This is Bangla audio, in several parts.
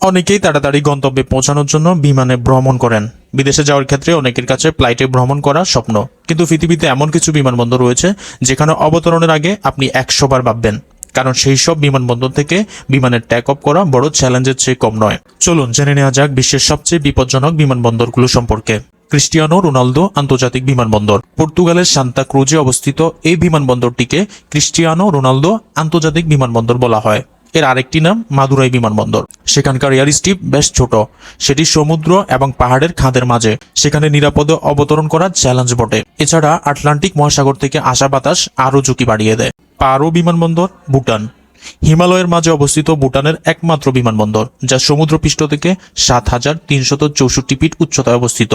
অনেকেই তাড়াতাড়ি গন্তব্যে পৌঁছানোর জন্য বিমানে ভ্রমণ করেন। বিদেশে যাওয়ার ক্ষেত্রে অনেকের কাছে ফ্লাইটে ভ্রমণ করা স্বপ্ন। কিন্তু পৃথিবীতে এমন কিছু বিমানবন্দর রয়েছে যেখানে অবতরণের আগে আপনি একশো বার ভাববেন। কারণ সেই সব বিমানবন্দর থেকে বিমানের ট্যাক অফ করা বড় চ্যালেঞ্জের চেয়ে কম নয়। চলুন জেনে নেওয়া যাক বিশ্বের সবচেয়ে বিপজ্জনক বিমানবন্দরগুলো সম্পর্কে। ক্রিস্টিয়ানো রোনালদো আন্তর্জাতিক বিমানবন্দর। পর্তুগালের সান্তা ক্রুজে অবস্থিত এই বিমানবন্দরটিকে ক্রিস্টিয়ানো রোনালদো আন্তর্জাতিক বিমানবন্দর বলা হয়। এর আরেকটি নাম মাদুরাই বিমানবন্দর। সেখানকার এয়ার স্ট্রিপ বেশ ছোট। সেটি সমুদ্র এবং পাহাড়ের খাঁদের মাঝে। সেখানে নিরাপদে অবতরণ করা চ্যালেঞ্জ বটে। এছাড়া আটলান্টিক মহাসাগর থেকে আসা বাতাস আরও ঝুঁকি বাড়িয়ে দেয়। পারো বিমানবন্দর, ভুটান। হিমালয়ের মাঝে অবস্থিত ভুটানের একমাত্র বিমানবন্দর, যা সমুদ্রপৃষ্ঠ থেকে সাত হাজার তিনশত চৌষট্টি ফিট উচ্চতায় অবস্থিত।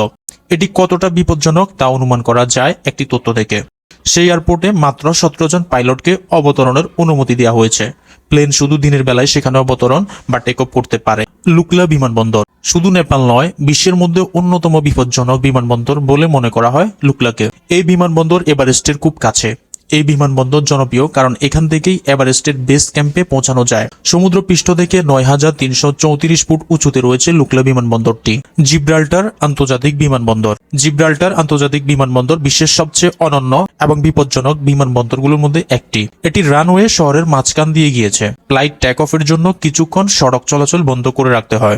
এটি কতটা বিপজ্জনক তা অনুমান করা যায় একটি তথ্য থেকে। সেই এয়ারপোর্টে মাত্র সতেরো জন পাইলটকে অবতরণের অনুমতি দেওয়া হয়েছে। প্লেন শুধু দিনের বেলায় সেখানে অবতরণ বা টেক অফ করতে পারে। লুকলা বিমানবন্দর। শুধু নেপাল নয়, বিশ্বের মধ্যে অন্যতম বিপজ্জনক বিমানবন্দর বলে মনে করা হয় লুকলাকে। এই বিমানবন্দর এভারেস্টের খুব কাছে। এই বিমানবন্দর জনপ্রিয় কারণ এখান থেকেই এভারেস্টের বেস ক্যাম্পে পৌঁছানো যায়। সমুদ্র পৃষ্ঠ থেকে নয় হাজার তিনশো চৌত্রিশ ফুট উঁচুতে রয়েছে লুকলা বিমানবন্দরটি। জিব্রাল্টার আন্তর্জাতিক বিমানবন্দর। জিব্রাল্টার আন্তর্জাতিক বিমানবন্দর বিশ্বের সবচেয়ে অনন্য এবং বিপজ্জনক বিমানবন্দরগুলোর মধ্যে একটি। এটি রানওয়ে শহরের মাঝখান দিয়ে গিয়েছে। ফ্লাইট টেক অফের জন্য কিছুক্ষণ সড়ক চলাচল বন্ধ করে রাখতে হয়।